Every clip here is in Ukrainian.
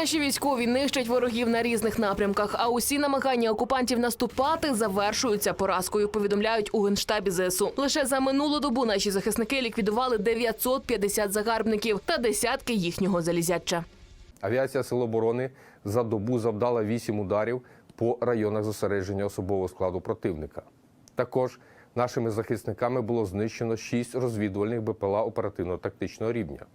Наші військові нищать ворогів на різних напрямках, а усі намагання окупантів наступати завершуються поразкою. Повідомляють у генштабі ЗСУ. Лише за минулу добу наші захисники ліквідували 950 загарбників та десятки їхнього залізяча. Авіація Сил оборони за добу завдала 8 ударів по районах зосередження особового складу противника. Також нашими захисниками було знищено 6 розвідувальних БПЛА оперативно-тактичного рівня.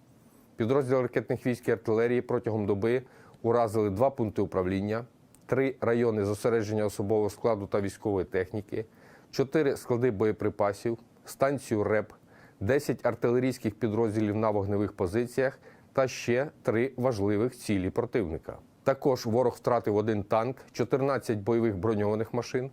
Підрозділи ракетних військ і артилерії протягом доби уразили два пункти управління, три райони зосередження особового складу та військової техніки, чотири склади боєприпасів, станцію РЕП, 10 артилерійських підрозділів на вогневих позиціях та ще три важливих цілі противника. Також ворог втратив один танк, 14 бойових броньованих машин,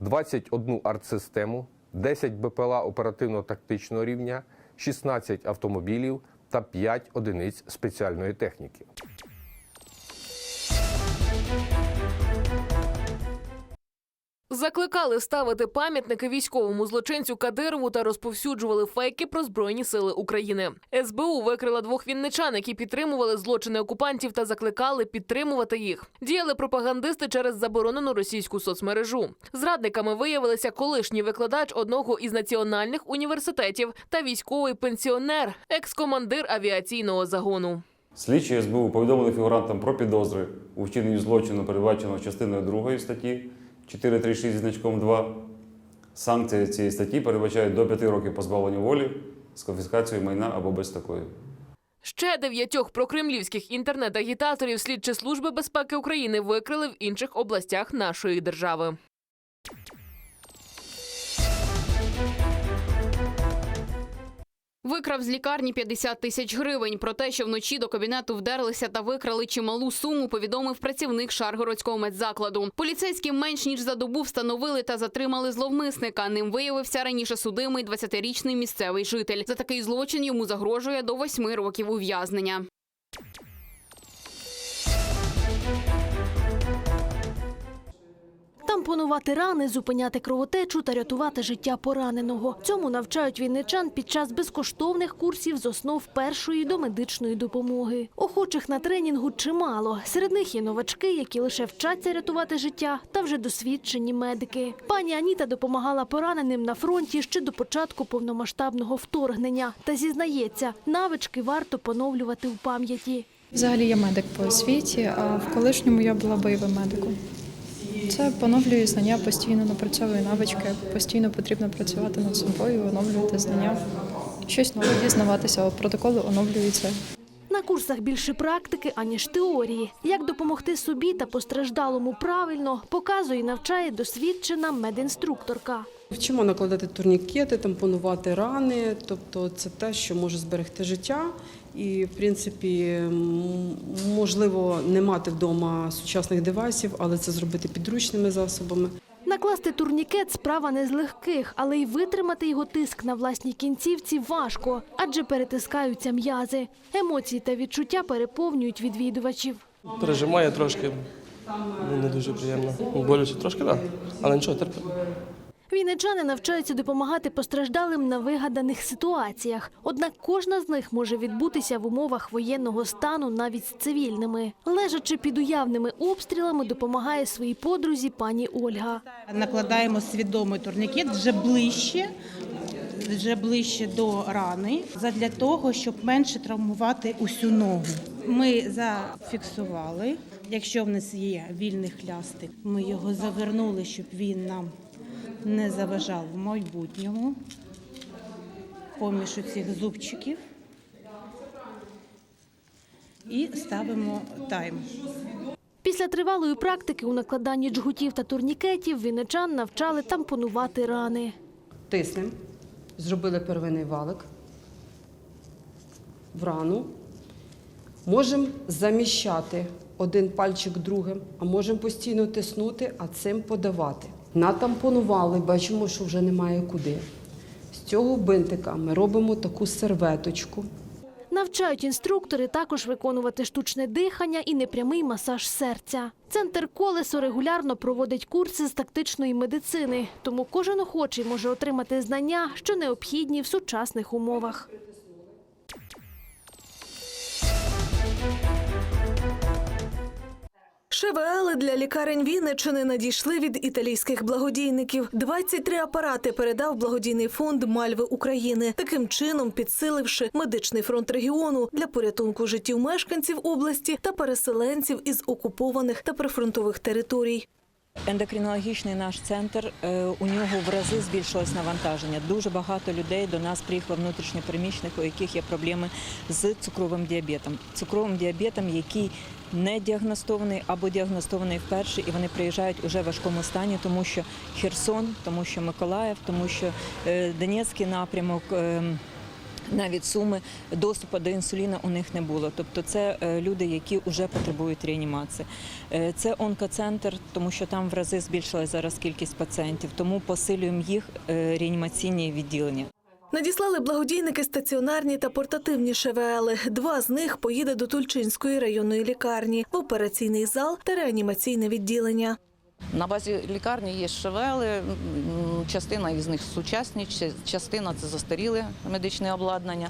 21 артсистему, 10 БПЛА оперативно-тактичного рівня, 16 автомобілів та 5 одиниць спеціальної техніки. Закликали ставити пам'ятники військовому злочинцю Кадирову та розповсюджували фейки про збройні сили України. СБУ викрила двох вінничан, які підтримували злочини окупантів та закликали підтримувати їх. Діяли пропагандисти через заборонену російську соцмережу. Зрадниками виявилися колишній викладач одного із національних університетів та військовий пенсіонер, екс-командир авіаційного загону. Слідчі СБУ повідомили фігурантам про підозри у вчиненні злочину, передбаченого частиною 2 статті 436 зі значком 2. Санкції цієї статті передбачають до 5 років позбавлення волі з конфіскацією майна або без такої. Ще дев'ятьох прокремлівських інтернет-агітаторів слідчі служби безпеки України викрили в інших областях нашої держави. Викрав з лікарні 50 тисяч гривень. Про те, що вночі до кабінету вдерлися та викрали чималу суму, повідомив працівник Шаргородського медзакладу. Поліцейські менш ніж за добу встановили та затримали зловмисника. Ним виявився раніше судимий 20-річний місцевий житель. За такий злочин йому загрожує до 8 років ув'язнення. Тампонувати рани, зупиняти кровотечу та рятувати життя пораненого. Цьому навчають вінничан під час безкоштовних курсів з основ першої домедичної допомоги. Охочих на тренінгу чимало. Серед них є новачки, які лише вчаться рятувати життя, та вже досвідчені медики. Пані Аніта допомагала пораненим на фронті ще до початку повномасштабного вторгнення. Та зізнається, навички варто поновлювати в пам'яті. Взагалі я медик по освіті, а в колишньому я була бойовим медиком. Це поновлює знання, постійно напрацьовує навички, постійно потрібно працювати над собою, оновлювати знання, щось нове дізнаватися, протоколи оновлюються. На курсах більше практики, аніж теорії. Як допомогти собі та постраждалому правильно, показує і навчає досвідчена медінструкторка. Вчимо накладати турнікети, тампонувати рани, тобто це те, що може зберегти життя. І, в принципі, можливо не мати вдома сучасних девайсів, але це зробити підручними засобами. Накласти турнікет справа не з легких, але й витримати його тиск на власній кінцівці важко, адже перетискаються м'язи. Емоції та відчуття переповнюють відвідувачів. Пережимає трошки, ну, не дуже приємно. Болюче трошки, так. Але нічого, терпимо. Вінничани навчаються допомагати постраждалим на вигаданих ситуаціях. Однак кожна з них може відбутися в умовах воєнного стану навіть з цивільними. Лежачи під уявними обстрілами, допомагає своїй подрузі пані Ольга. Накладаємо свідомий турнікет вже ближче, вже ближче до рани, задля того, щоб менше травмувати усю ногу. Ми зафіксували. Якщо в нас є вільний хлястик, ми його завернули, щоб він нам не заважав в майбутньому. Поміж цих зубчиків. І ставимо тайм. Після тривалої практики у накладанні джгутів та турнікетів вінничан навчали тампонувати рани. Тиснемо, зробили первинний валик в рану. Можемо заміщати один пальчик другим, а можемо постійно тиснути, а цим подавати. Натампонували, бачимо, що вже немає куди. З цього бинтика ми робимо таку серветочку. Навчають інструктори також виконувати штучне дихання і непрямий масаж серця. Центр колесо регулярно проводить курси з тактичної медицини, тому кожен охочий може отримати знання, що необхідні в сучасних умовах. ШВЛ для лікарень Вінниччини надійшли від італійських благодійників. 23 апарати передав благодійний фонд Мальви України, таким чином підсиливши медичний фронт регіону для порятунку життів мешканців області та переселенців із окупованих та прифронтових територій. Ендокринологічний наш центр е, у нього в рази збільшилось навантаження. Дуже багато людей до нас приїхало внутрішньопереміщених, у яких є проблеми з цукровим діабетом. Цукровим діабетом, який не діагностований або діагностований вперше, і вони приїжджають уже в важкому стані, тому що Херсон, тому що Миколаїв, тому що е, Донецький напрямок. е, навіть суми доступу до інсуліна у них не було. Тобто це е, люди, які вже потребують реанімації. Це онкоцентр, тому що там в рази збільшилась зараз кількість пацієнтів, тому посилюємо їх реанімаційні відділення. Надіслали благодійники стаціонарні та портативні ШВЛи. Два з них поїде до Тульчинської районної лікарні в операційний зал та реанімаційне відділення. На базі лікарні є шевели, частина із них сучасні, частина це застаріле медичне обладнання.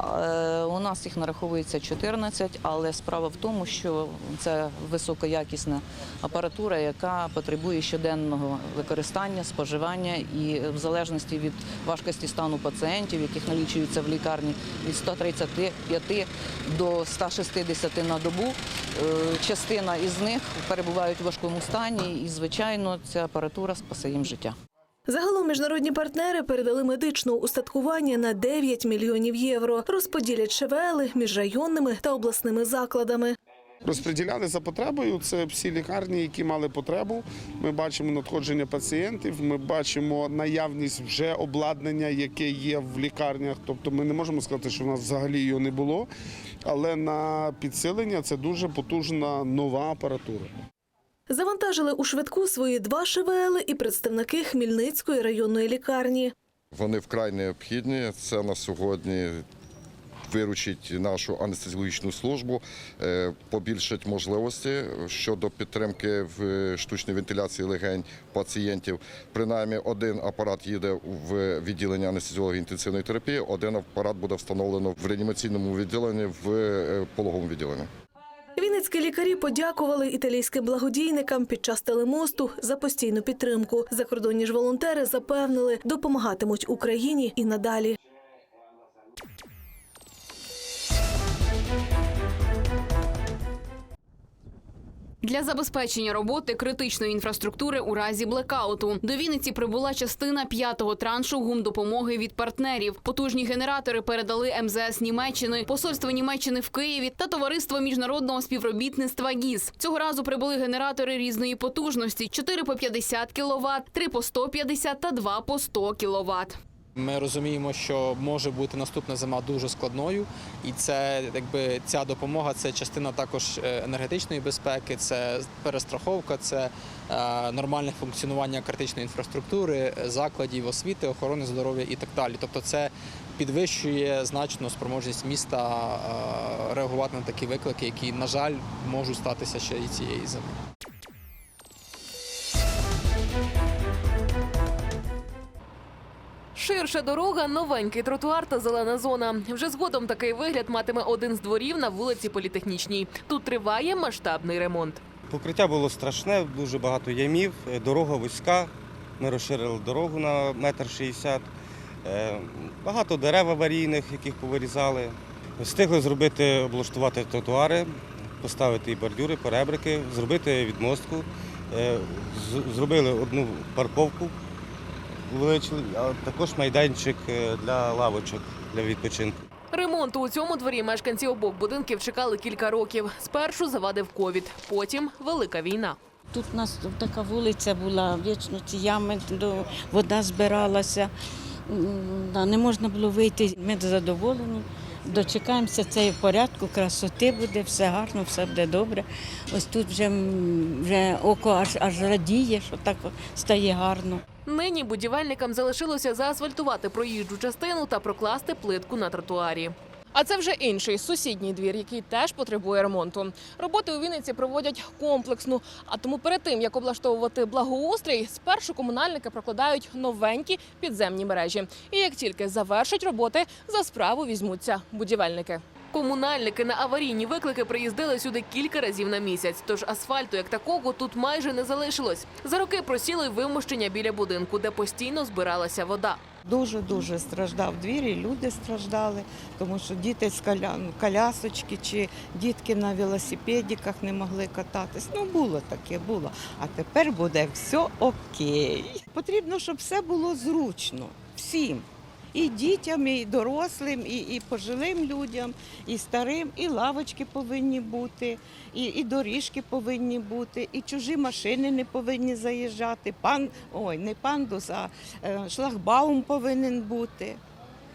Е, У нас їх нараховується 14, але справа в тому, що це високоякісна апаратура, яка потребує щоденного використання, споживання і в залежності від важкості стану пацієнтів, яких налічується в лікарні, від 135 до 160 на добу. Е, Частина із них перебувають у важкому стані, і звичайно, ця апаратура спасе їм життя. Загалом міжнародні партнери передали медичного устаткування на 9 мільйонів євро. Розподілять ШВЛи між районними та обласними закладами. Розподіляли за потребою. Це всі лікарні, які мали потребу. Ми бачимо надходження пацієнтів. Ми бачимо наявність вже обладнання, яке є в лікарнях. Тобто, ми не можемо сказати, що в нас взагалі його не було. Але на підсилення це дуже потужна нова апаратура. Завантажили у швидку свої два ШВЛи і представники Хмільницької районної лікарні. Вони вкрай необхідні. Це на сьогодні виручить нашу анестезіологічну службу, е, побільшить можливості щодо підтримки в штучній вентиляції легень пацієнтів. Принаймні, один апарат їде в відділення анестезіології інтенсивної терапії, один апарат буде встановлено в реанімаційному відділенні в е, пологовому відділенні. Лікарі подякували італійським благодійникам під час телемосту за постійну підтримку. Закордонні ж волонтери запевнили, допомагатимуть Україні і надалі. Для забезпечення роботи критичної інфраструктури у разі блекауту до Вінниці прибула частина п'ятого траншу гумдопомоги від партнерів. Потужні генератори передали МЗС Німеччини, посольство Німеччини в Києві та товариство міжнародного співробітництва ГІС. Цього разу прибули генератори різної потужності: 4 по 50 кВт, 3 по 150 та 2 по 100 кВт. Ми розуміємо, що може бути наступна зима дуже складною, і це якби ця допомога це частина також е, енергетичної безпеки, це перестраховка, це е, нормальне функціонування критичної інфраструктури, закладів освіти, охорони здоров'я і так далі. Тобто, це підвищує значно спроможність міста е, реагувати на такі виклики, які, на жаль, можуть статися ще і цієї зими. Ширша дорога, новенький тротуар та зелена зона. Вже згодом такий вигляд матиме один з дворів на вулиці Політехнічній. Тут триває масштабний ремонт. Покриття було страшне, дуже багато ямів, е, дорога вузька. Ми розширили дорогу на метр шістдесят. Е, Багато дерев аварійних, яких повирізали. Встигли зробити, облаштувати тротуари, поставити і бордюри, перебрики, зробити відмостку. Е, Зробили одну парковку, а також майданчик е, для лавочок для відпочинку. Ремонту у цьому дворі мешканці обох будинків чекали кілька років. Спершу завадив ковід, потім велика війна. Тут у нас така вулиця була, вічно ці ями, вода збиралася, не можна було вийти. Ми задоволені, дочекаємося цієї порядку, красоти буде, все гарно, все буде добре. Ось тут вже, вже око аж, аж радіє, що так стає гарно. Нині будівельникам залишилося заасфальтувати проїжджу частину та прокласти плитку на тротуарі. А це вже інший сусідній двір, який теж потребує ремонту. Роботи у Вінниці проводять комплексно. А тому перед тим як облаштовувати благоустрій, спершу комунальники прокладають новенькі підземні мережі. І як тільки завершать роботи, за справу візьмуться будівельники. Комунальники на аварійні виклики приїздили сюди кілька разів на місяць, тож асфальту як такого тут майже не залишилось. За роки просіло й вимощення біля будинку, де постійно збиралася вода. Дуже-дуже страждав двір, і люди страждали, тому що діти з коля... колясочки чи дітки на велосипедиках не могли кататись. Ну, було таке, було. А тепер буде все окей. Потрібно, щоб все було зручно всім. І дітям, і дорослим, і, і пожилим людям, і старим, і лавочки повинні бути, і, і доріжки повинні бути, і чужі машини не повинні заїжджати. Пан, ой, не пандус, а е, шлагбаум повинен бути,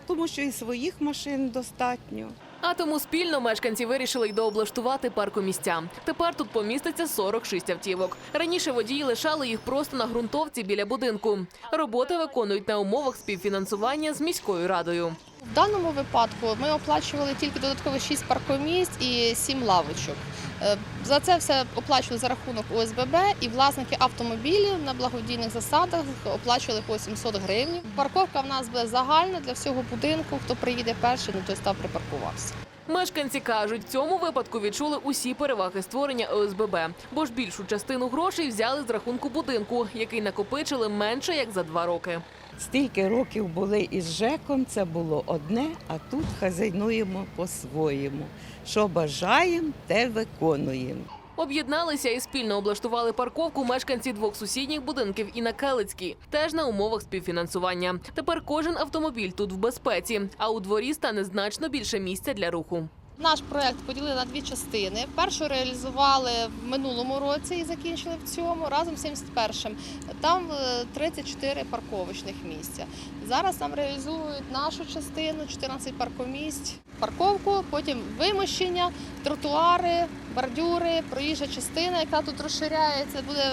тому що і своїх машин достатньо. А тому спільно мешканці вирішили й дооблаштувати паркомістя. Тепер тут поміститься 46 автівок. Раніше водії лишали їх просто на ґрунтовці біля будинку. Роботи виконують на умовах співфінансування з міською радою. В даному випадку ми оплачували тільки додатково 6 паркомісць і 7 лавочок. Е, За це все оплачували за рахунок ОСББ і власники автомобілів на благодійних засадах оплачували по 700 гривень. Парковка в нас буде загальна для всього будинку. Хто приїде перший, ну той став припаркувався. Мешканці кажуть, в цьому випадку відчули усі переваги створення ОСББ, бо ж більшу частину грошей взяли з рахунку будинку, який накопичили менше як за два роки. Стільки років були із ЖЕКом, це було одне, а тут хазяйнуємо по-своєму. Що бажаємо, те виконуємо. Об'єдналися і спільно облаштували парковку мешканці двох сусідніх будинків і на Келицькій, теж на умовах співфінансування. Тепер кожен автомобіль тут в безпеці, а у дворі стане значно більше місця для руху. Наш проект поділили на дві частини. Першу реалізували в минулому році і закінчили в цьому разом з 71-м. Там е, 34 парковочних місця. Зараз нам реалізують нашу частину 14 паркомісць, парковку, потім вимощення, тротуари, бордюри, проїжджа частина, яка тут розширяється. Буде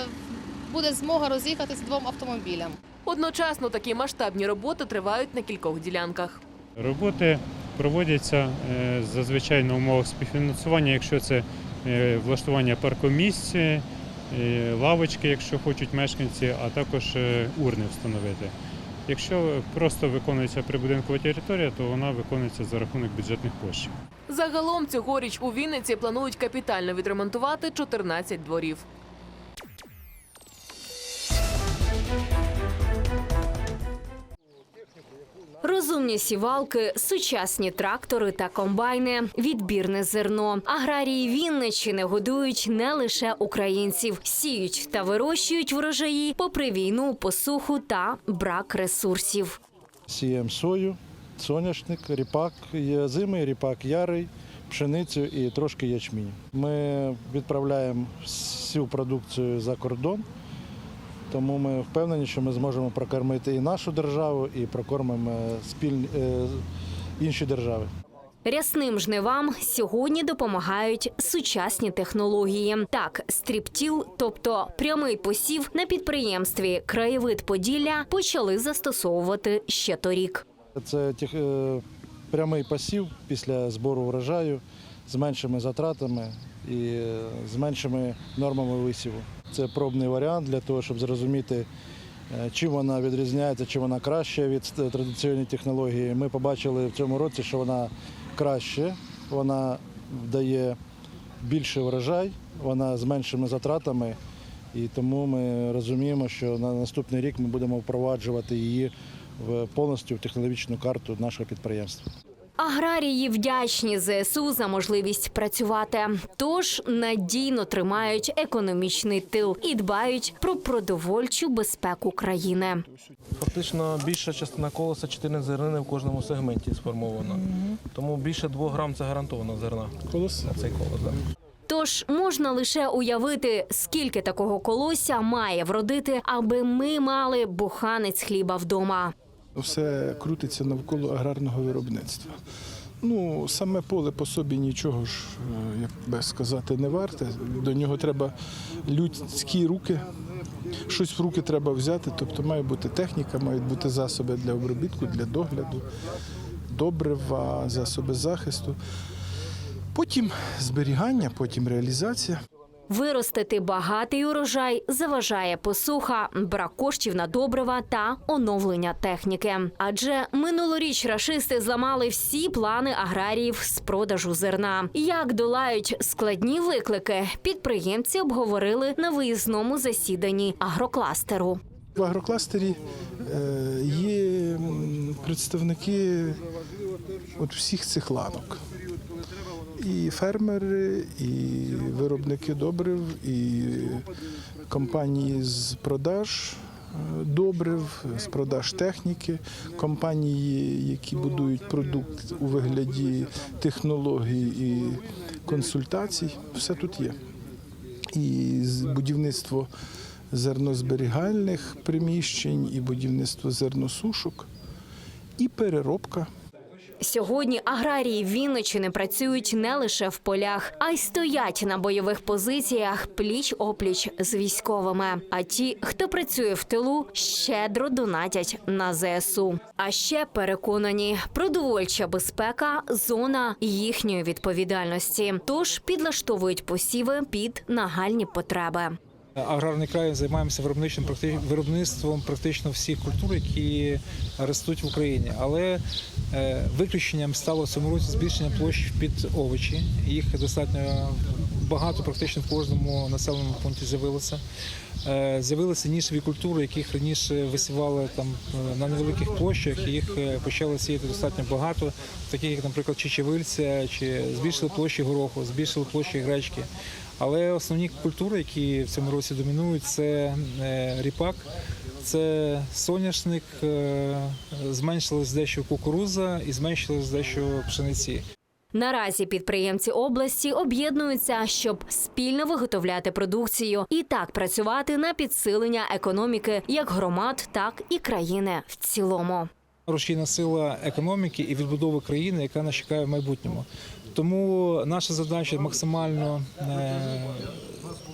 буде змога роз'їхатися двом автомобілям. Одночасно такі масштабні роботи тривають на кількох ділянках. Роботи проводяться е, зазвичай на умовах співфінансування, якщо це е, влаштування паркомісць, е, лавочки, якщо хочуть мешканці, а також урни встановити. Якщо просто виконується прибудинкова територія, то вона виконується за рахунок бюджетних коштів. Загалом цьогоріч у Вінниці планують капітально відремонтувати 14 дворів. Розумні сівалки, сучасні трактори та комбайни, відбірне зерно. Аграрії Вінниччини годують не лише українців, сіють та вирощують врожаї попри війну, посуху та брак ресурсів. Сіємо сою, соняшник, ріпак зимий, ріпак ярий, пшеницю і трошки ячмінь. Ми відправляємо всю продукцію за кордон, тому ми впевнені, що ми зможемо прокормити і нашу державу, і прокормимо спільні е, інші держави. Рясним жнивам сьогодні допомагають сучасні технології. Так, стріптіл, тобто прямий посів на підприємстві Краєвид Поділля почали застосовувати ще торік. Це тех- е, прямий посів після збору врожаю з меншими затратами і з меншими нормами висіву. Це пробний варіант для того, щоб зрозуміти, е, чим вона відрізняється, чим вона краще від традиційної технології. Ми побачили в цьому році, що вона краще, вона дає більший врожай, вона з меншими затратами. І тому ми розуміємо, що на наступний рік ми будемо впроваджувати її в повністю в технологічну карту нашого підприємства. Аграрії вдячні ЗСУ за можливість працювати, тож надійно тримають економічний тил і дбають про продовольчу безпеку країни. Фактично більша частина колоса 4 зернини в кожному сегменті сформована. Тому більше 2 грам це гарантовано зерна. Колос? На цей колос, так. Тож можна лише уявити, скільки такого колося має вродити, аби ми мали буханець хліба вдома. Все крутиться навколо аграрного виробництва. Ну, саме поле по собі нічого ж, е, як би сказати, не варте. До нього треба людські руки. Щось в руки треба взяти, тобто має бути техніка, мають бути засоби для обробітку, для догляду, добрива, засоби захисту. Потім зберігання, потім реалізація. Виростити багатий урожай заважає посуха, брак коштів на добрива та оновлення техніки. Адже минулоріч рашисти зламали всі плани аграріїв з продажу зерна. Як долають складні виклики, підприємці обговорили на виїзному засіданні агрокластеру. В агрокластері е, є представники от всіх цих ланок. І фермери, і виробники добрив, і компанії з продаж е, добрив, з продаж техніки, компанії, які будують продукт у вигляді технологій і консультацій. Все тут є. І будівництво зернозберігальних приміщень, і будівництво зерносушок, і переробка. Сьогодні аграрії Вінничини працюють не лише в полях, а й стоять на бойових позиціях пліч опліч з військовими. А ті, хто працює в тилу, щедро донатять на ЗСУ. А ще переконані, продовольча безпека зона їхньої відповідальності. Тож підлаштовують посіви під нагальні потреби. Аграрний край займаємося виробничим виробництвом практично всіх культур, які ростуть в Україні. Але е, виключенням стало в цьому році збільшення площ під овочі. Їх достатньо багато, практично в кожному населеному пункті з'явилося. Е, З'явилися нішеві культури, яких раніше висівали там е, на невеликих площах. Їх почали сіяти достатньо багато, таких як, наприклад, чечевильця, чи збільшили площі гороху, збільшили площі гречки. Але основні культури, які в цьому році домінують, це е, ріпак, це соняшник, е, зменшилась дещо кукуруза і зменшилась дещо пшениці. Наразі підприємці області об'єднуються, щоб спільно виготовляти продукцію і так працювати на підсилення економіки як громад, так і країни в цілому. Рушійна сила економіки і відбудови країни, яка нас чекає в майбутньому. Тому наша задача максимально е,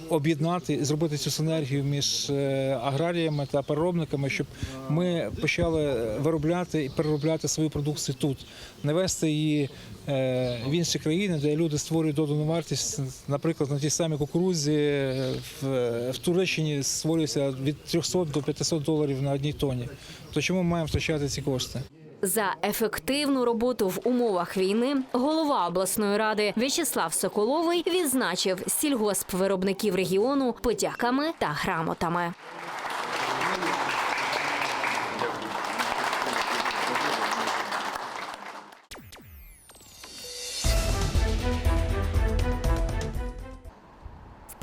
об'єднати, зробити цю синергію між е, аграріями та переробниками, щоб ми почали виробляти і переробляти свою продукцію тут, не вести її е, в інші країни, де люди створюють додану вартість. Наприклад, на тій самій кукурузі в, в Туреччині створюється від 300 до 500 доларів на одній тоні. То чому ми маємо втрачати ці кошти? За ефективну роботу в умовах війни голова обласної ради В'ячеслав Соколовий відзначив сільгоспвиробників регіону подяками та грамотами.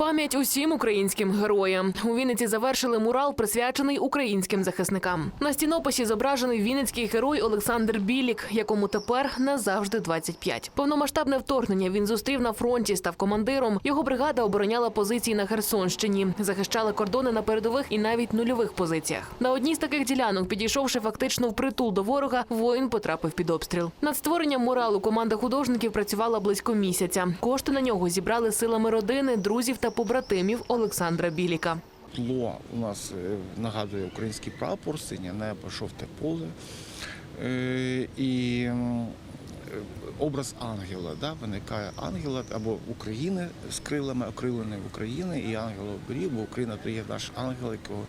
Пам'ять усім українським героям у Вінниці завершили мурал, присвячений українським захисникам. На стінописі зображений вінницький герой Олександр Білік, якому тепер назавжди 25. Повномасштабне вторгнення він зустрів на фронті, став командиром. Його бригада обороняла позиції на Херсонщині, захищали кордони на передових і навіть нульових позиціях. На одній з таких ділянок, підійшовши фактично впритул до ворога, воїн потрапив під обстріл. Над створенням муралу команда художників працювала близько місяця. Кошти на нього зібрали силами родини, друзів та побратимів Олександра Біліка. Тло у нас е, нагадує український прапор, синє небо, жовте поле. Е, І е, образ ангела, да, виникає ангела або України з крилами, окриленої України, і ангела оберіг, бо Україна то є наш ангел, якого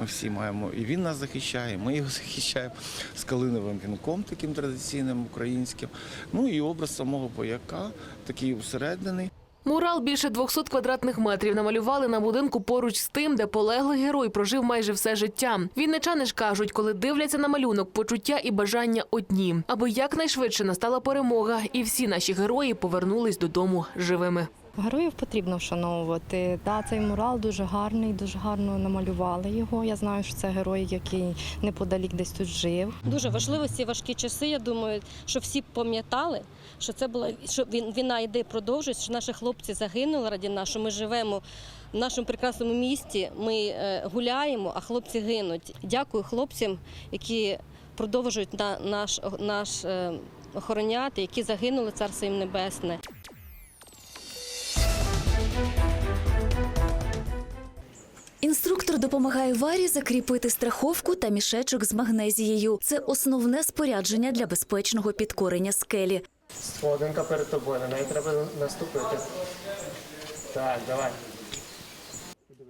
ми всі маємо. І він нас захищає, ми його захищаємо з калиновим вінком, таким традиційним українським. Ну і образ самого бояка, такий усереднений. Мурал більше 200 квадратних метрів намалювали на будинку поруч з тим, де полеглий герой прожив майже все життя. Вінничани ж кажуть, коли дивляться на малюнок, почуття і бажання одні, аби якнайшвидше настала перемога, і всі наші герої повернулись додому живими. Героїв потрібно вшановувати. Да, цей мурал дуже гарний, дуже гарно намалювали його. Я знаю, що це герой, який неподалік десь тут жив. Дуже важливо ці важкі часи. Я думаю, що всі пам'ятали, що це була що війна йде, продовжується. Що наші хлопці загинули раді нас, що ми живемо в нашому прекрасному місті. Ми е, гуляємо, а хлопці гинуть. Дякую хлопцям, які продовжують на наш наш е, охороняти, які загинули царство їм небесне. Інструктор допомагає Варі закріпити страховку та мішечок з магнезією. Це основне спорядження для безпечного підкорення скелі. Сходинка перед тобою, на неї треба наступити. Так, давай.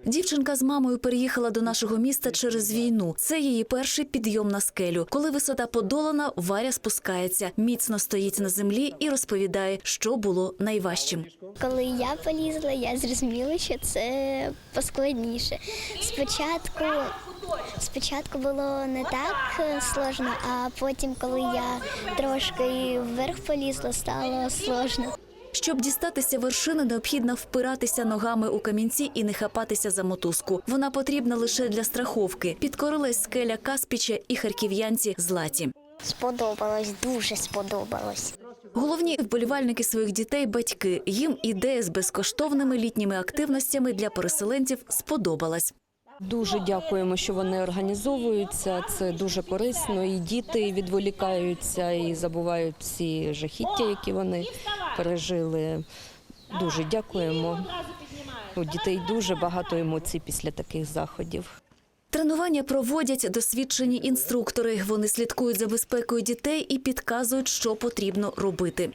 Дівчинка з мамою переїхала до нашого міста через війну. Це її перший підйом на скелю. Коли висота подолана, Варя спускається, міцно стоїть на землі і розповідає, що було найважчим. Коли я полізла, я зрозуміла, що це поскладніше. Спочатку, спочатку було не так е, сложно, а потім, коли я трошки вверх полізла, стало сложно. Щоб дістатися вершини, необхідно впиратися ногами у камінці і не хапатися за мотузку. Вона потрібна лише для страховки. Підкорилась скеля Каспіча і харків'янці Златі. Сподобалось, дуже сподобалось. Головні вболівальники своїх дітей батьки. Їм ідея з безкоштовними літніми активностями для переселенців сподобалась. Дуже дякуємо, що вони організовуються. Це дуже корисно. І діти відволікаються і забувають всі жахіття, які вони пережили. Дуже дякуємо. У дітей дуже багато емоцій після таких заходів. Тренування проводять досвідчені інструктори. Вони слідкують за безпекою дітей і підказують, що потрібно робити.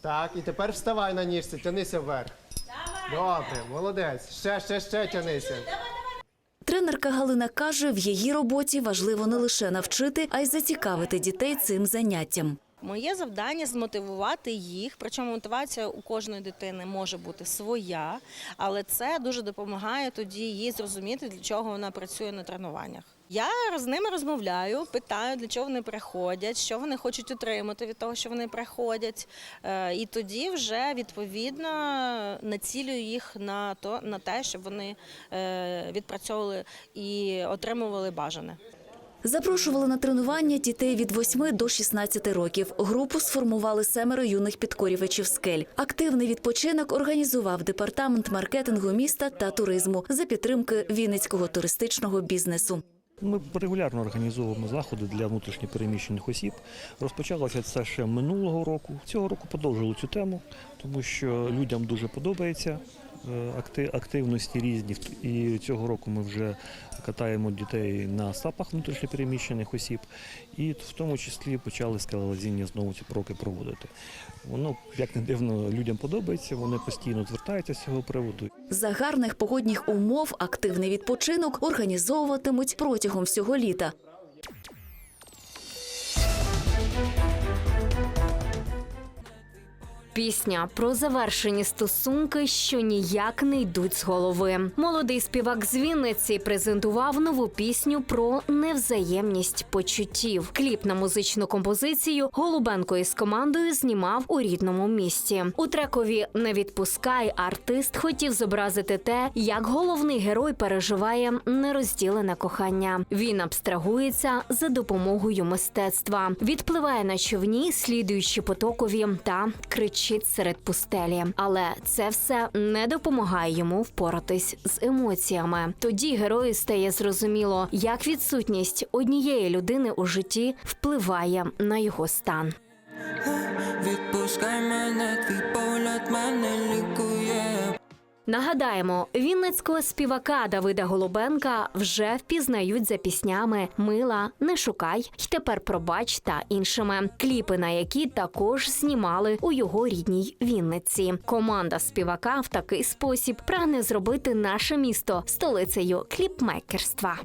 Так, і тепер вставай на ніжці, тянися вверх. Добре, молодець. Ще, ще, ще тянися. Тренерка Галина каже, в її роботі важливо не лише навчити, а й зацікавити дітей цим заняттям. Моє завдання змотивувати їх. Причому мотивація у кожної дитини може бути своя, але це дуже допомагає тоді їй зрозуміти, для чого вона працює на тренуваннях. Я з ними розмовляю, питаю, для чого вони приходять, що вони хочуть отримати від того, що вони приходять. Е, І тоді вже відповідно націлюю їх на то на те, щоб вони е, відпрацьовували і отримували бажане. Запрошували на тренування дітей від 8 до 16 років. Групу сформували семеро юних підкорювачів скель. Активний відпочинок організував департамент маркетингу міста та туризму за підтримки Вінницького туристичного бізнесу. Ми регулярно організовуємо заходи для внутрішньопереміщених осіб. Розпочалося це ще минулого року. Цього року подовжили цю тему, тому що людям дуже подобається активності різні. І цього року ми вже катаємо дітей на сапах внутрішньопереміщених осіб, і в тому числі почали скалолазіння знову ці проки проводити. Воно, як не дивно, людям подобається, вони постійно звертаються з цього приводу. За гарних погодних умов активний відпочинок організовуватимуть протягом всього літа. Пісня про завершені стосунки, що ніяк не йдуть з голови. Молодий співак з Вінниці презентував нову пісню про невзаємність почуттів. Кліп на музичну композицію Голубенко із командою знімав у рідному місті. У трекові Не відпускай артист хотів зобразити те, як головний герой переживає нерозділене кохання. Він абстрагується за допомогою мистецтва, відпливає на човні, слідуючи потокові та кричить серед пустелі. Але це все не допомагає йому впоратись з емоціями. Тоді герою стає зрозуміло, як відсутність однієї людини у житті впливає на його стан. Відпускай мене, твій погляд мене лікує. Нагадаємо, вінницького співака Давида Голубенка вже впізнають за піснями Мила, Не шукай й тепер пробач та іншими кліпи, на які також знімали у його рідній Вінниці. Команда співака в такий спосіб прагне зробити наше місто столицею кліпмейкерства.